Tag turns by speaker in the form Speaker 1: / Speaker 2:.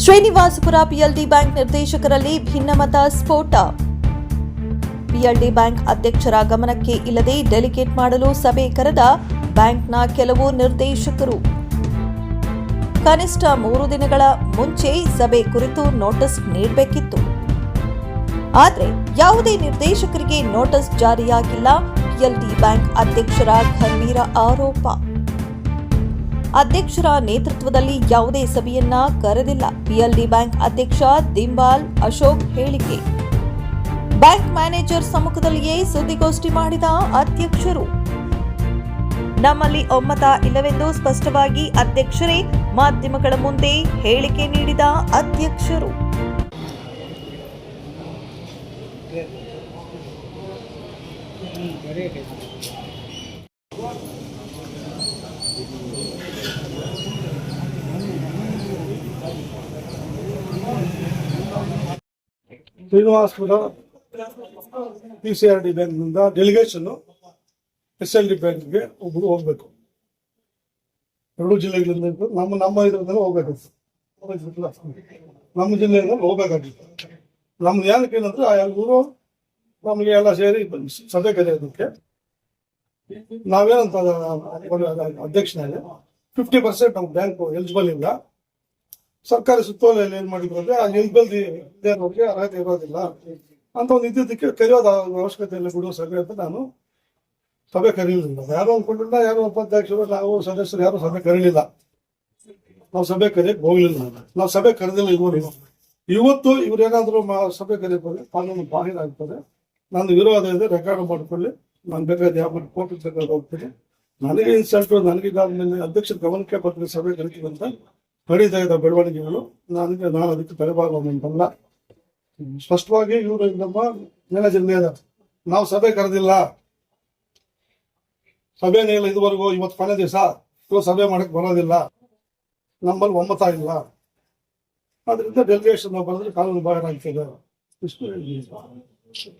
Speaker 1: Srinivaspur PLD bank ನಿರ್ದೇಶಕರಲ್ಲಿ ಭಿನ್ನಮತ ಸ್ಫೋಟ. PLD bank ಅಧ್ಯಕ್ಷರ ಗಮನಕ್ಕೆ ಇಲ್ಲದೆ ಡೆಲಿಗೇಟ್ ಮಾಡಲು ಸಭೆ ಕರೆದ ಬ್ಯಾಂಕ್ನ ಕೆಲವು ನಿರ್ದೇಶಕರು. ಕನಿಷ್ಠ ಮೂರು ದಿನಗಳ ಮುಂಚೆ ಸಭೆ ಕುರಿತು ನೋಟಿಸ್ ನೀಡಬೇಕಿತ್ತು. ಆದರೆ ಯಾವುದೇ ನಿರ್ದೇಶಕರಿಗೆ ನೋಟಿಸ್ ಜಾರಿಯಾಗಿಲ್ಲ. ಪಿಎಲ್ಡಿ ಬ್ಯಾಂಕ್ ಅಧ್ಯಕ್ಷರ ಗಂಭೀರ ಆರೋಪ. ಅಧ್ಯಕ್ಷರ ನೇತೃತ್ವದಲ್ಲಿ ಯಾವುದೇ ಸಭೆಯನ್ನ ಕರೆದಿಲ್ಲ. ಪಿಎಲ್ಡಿ ಬ್ಯಾಂಕ್ ಅಧ್ಯಕ್ಷ ದಿಂಬಾಲ್ ಅಶೋಕ್ ಹೇಳಿಕೆ. ಬ್ಯಾಂಕ್ ಮ್ಯಾನೇಜರ್ ಸಮ್ಮುಖದಲ್ಲಿಯೇ ಸುದ್ದಿಗೋಷ್ಠಿ ಮಾಡಿದ ಅಧ್ಯಕ್ಷರು. ನಮ್ಮಲ್ಲಿ ಒಮ್ಮತ ಇಲ್ಲವೆಂದು ಸ್ಪಷ್ಟವಾಗಿ ಅಧ್ಯಕ್ಷರೇ ಮಾಧ್ಯಮಗಳ ಮುಂದೆ ಹೇಳಿಕೆ ನೀಡಿದ ಅಧ್ಯಕ್ಷರು.
Speaker 2: Srinivasapura P C R D ಬ್ಯಾಂಕ್ನಿಂದ ಡೆಲಿಗೇಷನ್ ಎಸ್ ಎಲ್ ಡಿ ಬ್ಯಾಂಕ್ಗೆ ಒಬ್ಬರು ಹೋಗ್ಬೇಕು. ಎರಡು ಜಿಲ್ಲೆಗಳಿಂದ ನಮ್ಮ ನಮ್ಮ ಇದರಿಂದ ಹೋಗ್ಬೇಕು. ನಮ್ಮ ಜಿಲ್ಲೆಯಿಂದ ಹೋಗ್ಬೇಕಾಗಿತ್ತು. ನಮ್ದು ಏನಕ್ಕೆ ಏನಂದ್ರೆ, ಆ ಊರು ನಮಗೆ ಎಲ್ಲ ಸೇರಿ ಸಭೆ ಕರೆಯೋದಕ್ಕೆ. ನಾವೇನಂತ ಅಧ್ಯಕ್ಷನಾಗಿ ಫಿಫ್ಟಿ ಪರ್ಸೆಂಟ್ ನಮ್ಮ ಬ್ಯಾಂಕು ಎಲಿಜಿಬಲ್ ಇಲ್ಲ. ಸರ್ಕಾರಿ ಸುತ್ತೋಲೆಯಲ್ಲಿ ಏನ್ ಮಾಡಿದ್ರು ಅಂದ್ರೆ, ಆ ನಿಲ್ಬಲ್ದಿ ಅವ್ರಿಗೆ ಅರ್ಹತೆ ಇರೋದಿಲ್ಲ ಅಂತ ಒಂದು ಇದ್ದಿದ್ದಕ್ಕೆ ಕರೆಯೋದ ಅವಶ್ಯಕತೆ ಇಲ್ಲ ಬಿಡುವ ಸಭೆ ಅಂತ ನಾನು ಸಭೆ ಕರೀಲಿಲ್ಲ. ಯಾರೋ ಅನ್ಕೊಂಡಿಲ್ಲ, ಯಾರೋ ಉಪಾಧ್ಯಕ್ಷರು, ನಾವು ಸದಸ್ಯರು ಯಾರು ಸಭೆ ಕರೀಲಿಲ್ಲ. ನಾವು ಸಭೆ ಕರೆಯಕ್ ಹೋಗ್ಲಿಲ್ಲ. ನಾವು ಸಭೆ ಕರೆದಿಲ್ಲ ಇವರು ಇವತ್ತು ಇವ್ರೇನಾದ್ರೂ ಮಾ- ಸಭೆ ಕರೆಯಬಹುದು ಕಾನೂನು ಬಾಹಿರ ಆಗ್ತದೆ. ನಾನು ವಿರೋಧ ಇದೆ, ರೆಕಾರ್ಡ್ ಮಾಡ್ಕೊಳ್ಳಿ. ನಾನು ಬೇಕಾದ್ರೆ ಯಾವ ಕೋರ್ಟ್ ಬೇಕಾದ್ರೆ ಹೋಗ್ತೀನಿ. ನನಗೆ ಇನ್ಸಲ್ಟ್, ನನಗೆ ಅಧ್ಯಕ್ಷರ ಗಮನಕ್ಕೆ ಬರ್ತೀನಿ, ಸಭೆ ಕರಿತೀವಿ ಅಂತ ನಡೀತಾ ಇದ್ದ ಬೆಳವಣಿಗೆಗಳು. ನನಗೆ ನಾನು ಅದಕ್ಕೆ ತಲೆಬಾಗುವಂತಲ್ಲ ಸ್ಪಷ್ಟವಾಗಿ ಇವರು ನಮ್ಮ ಮ್ಯಾನೇಜರ್ ನೇರ ನಾವು ಸಭೆ ಕರೆದಿಲ್ಲ. ಸಭೆನೇ ಇಲ್ಲ ಇದುವರೆಗೂ, ಇವತ್ತು ಕೊನೆ ದಿವಸ. ಇವತ್ತು ಸಭೆ ಮಾಡಕ್ ಬರೋದಿಲ್ಲ. ನಮ್ಮಲ್ಲಿ ಒಮ್ಮತ ಇಲ್ಲ. ಅದರಿಂದ ಡೆಲಿಗೇಷನ್ ಬರೆದ್ರೆ ಕಾನೂನು ಬಾಹಿರ ಆಗ್ತದೆ. ಇಷ್ಟು.